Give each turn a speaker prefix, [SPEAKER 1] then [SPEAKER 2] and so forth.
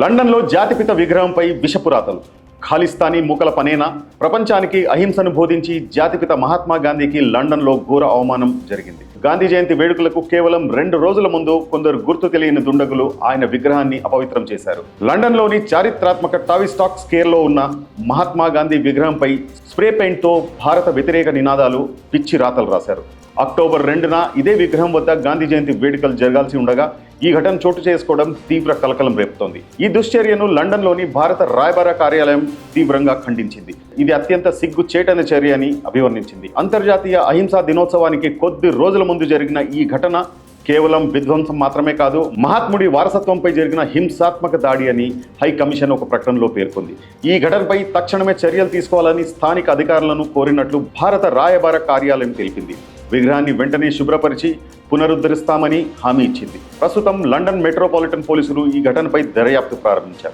[SPEAKER 1] లండన్లో జాతిపిత విగ్రహంపై విషపురాతలు. ఖాలిస్తానీ మూకల పనేనా? ప్రపంచానికి అహింసను బోధించి జాతిపిత మహాత్మా గాంధీకి లండన్లో ఘోర అవమానం జరిగింది. గాంధీ జయంతి వేడుకలకు కేవలం రెండు రోజుల ముందు కొందరు గుర్తు తెలియని దుండగులు ఆయన విగ్రహాన్ని అపవిత్రం చేశారు. లండన్లోని చారిత్రాత్మక టావిస్టాక్ స్కేర్లో ఉన్న మహాత్మా గాంధీ విగ్రహంపై స్ప్రే పెయింట్తో భారత వ్యతిరేక నినాదాలు పిచ్చి రాతలు రాశారు. అక్టోబర్ రెండున ఇదే విగ్రహం వద్ద గాంధీ జయంతి వేడుకలు జరగాల్సి ఉండగా ఈ ఘటన చోటు చేసుకోవడం తీవ్ర కలకలం రేపుతోంది. ఈ దుశ్చర్యను లండన్లోని భారత రాయబార కార్యాలయం తీవ్రంగా ఖండించింది. ఇది అత్యంత సిగ్గు చేటన చర్య అని అభివర్ణించింది. అంతర్జాతీయ అహింసా దినోత్సవానికి కొద్ది రోజుల ముందు జరిగిన ఈ ఘటన కేవలం విధ్వంసం మాత్రమే కాదు మహాత్ముడి వారసత్వంపై జరిగిన హింసాత్మక దాడి అని హై కమిషన్ ఒక ప్రకటనలో పేర్కొంది. ఈ ఘటనపై తక్షణమే చర్యలు తీసుకోవాలని స్థానిక అధికారులను కోరినట్లు భారత రాయబార కార్యాలయం తెలిపింది. విగ్రహాన్ని వెంటనే శుభ్రపరిచి పునరుద్ధరిస్తామని హామీ ఇచ్చింది. ప్రస్తుతం లండన్ మెట్రోపాలిటన్ పోలీసులు ఈ ఘటనపై దర్యాప్తు ప్రారంభించారు.